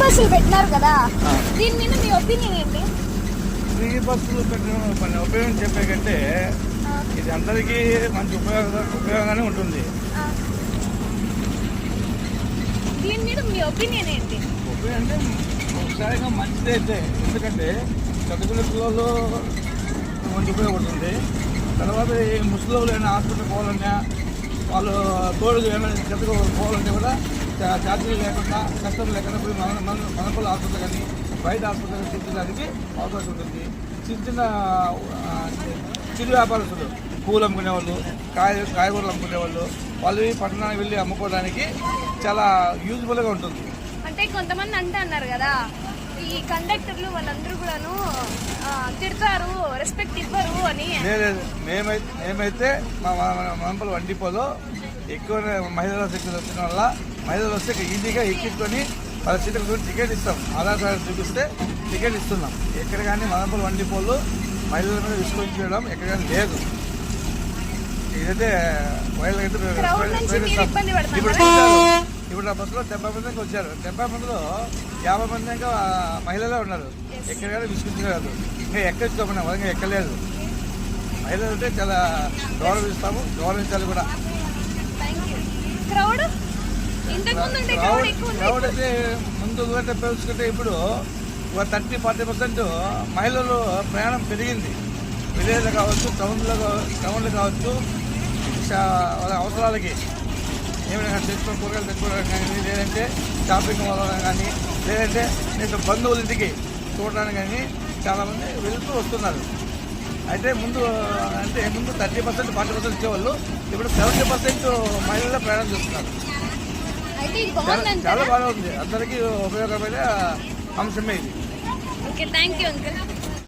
బస్సులు పెట్టినారు కదా. దీని మీద మీ ఒపీనియన్ ఏంటి? ఫ్రీ బస్సులు పెట్టడం మన ఉపయోగం చెప్పే కంటే ఇది అందరికీ మంచి ఉపయోగ ఉపయోగంగానే ఉంటుంది. దీని మీద మీ ఒపీనియన్ ఏంటి? ఉపయోగం అంటే ఒకసారిగా మంచిది అయితే ఎందుకంటే చదువుకునే పిల్లలు మంచి ఉపయోగపడుతుంది. తర్వాత ముసలి హాస్పిటల్ పోవాలన్నా వాళ్ళు తోడుగా ఏమైనా చెత్తగా పోవాలంటే కూడా ఛార్జీలు లేకుండా కష్టం లేకుండా పోయి మన మన మనపల్లి హాస్పిటల్ కానీ బయట హాస్పిటల్ తీర్చడానికి అవకాశం ఉంటుంది. చిన్న చిన్న చిరు వ్యాపారస్తులు పూలు అమ్ముకునే వాళ్ళు కాయ కాయగూరలు అమ్ముకునే వాళ్ళు వాళ్ళు పట్టణానికి వెళ్ళి అమ్ముకోవడానికి చాలా యూజ్ఫుల్గా ఉంటుంది. అంటే కొంతమంది అంటే అన్నారు కదా ఈ కండక్టర్లు వాళ్ళందరూ కూడాను తిడతారు రెస్పెక్ట్ మేమైతే మేమైతే మా మంపల వండిపోలో ఎక్కువ మహిళల శక్తి వచ్చిన వల్ల మహిళలు వస్తే ఈజీగా ఎక్కించుకొని వాళ్ళ సీట్లకు టికెట్ ఇస్తాం. ఆధార్ కార్డు చూపిస్తే టికెట్ ఇస్తున్నాం. ఎక్కడ కానీ మదంపల వండిపోలు మహిళల మీద విశ్వసించడం ఎక్కడ కానీ లేదు. ఇదైతే మహిళలకైతే? ఇప్పుడు. ఇప్పుడు ఆ బస్సులో డెబ్బై మంది దాకా వచ్చారు. డెబ్బై మందిలో యాభై మంది దాకా మహిళలే ఉన్నారు. ఎక్కడ కానీ విశ్వసించలేదు ఇంకా ఎక్కించుకోమన్నా ఇంకా ఎక్కలేదు. మహిళలు అంటే చాలా గౌరవిస్తాము. గౌరవించాలి కూడా. క్రౌడ్ అయితే ముందు కంటే పోల్చుకుంటే ఇప్పుడు ఒక థర్టీ ఫార్టీ పర్సెంట్ మహిళలు ప్రయాణం పెరిగింది. విలేజ్లో కావచ్చు టౌన్లో టౌన్లో కావచ్చు వాళ్ళ అవసరాలకి. ఏమైనా తెచ్చుకొని కూరగాయలు తెచ్చుకోవడం కానీ లేదంటే షాపింగ్ వల్ల కానీ లేదంటే నేను బంధువుల ఇంటికి చూడడానికి కానీ చాలామంది వెళ్తూ వస్తున్నారు. అయితే ముందు అంటే ముందు థర్టీ పర్సెంట్ ఫార్టీ పర్సెంట్ ఇచ్చేవాళ్ళు. ఇప్పుడు సెవెంటీ పర్సెంట్ మహిళలే ప్రయాణం చేస్తున్నారు. చాలా బాగుంది. అందరికీ ఉపయోగమైన అంశమే ఇది. Okay thank you uncle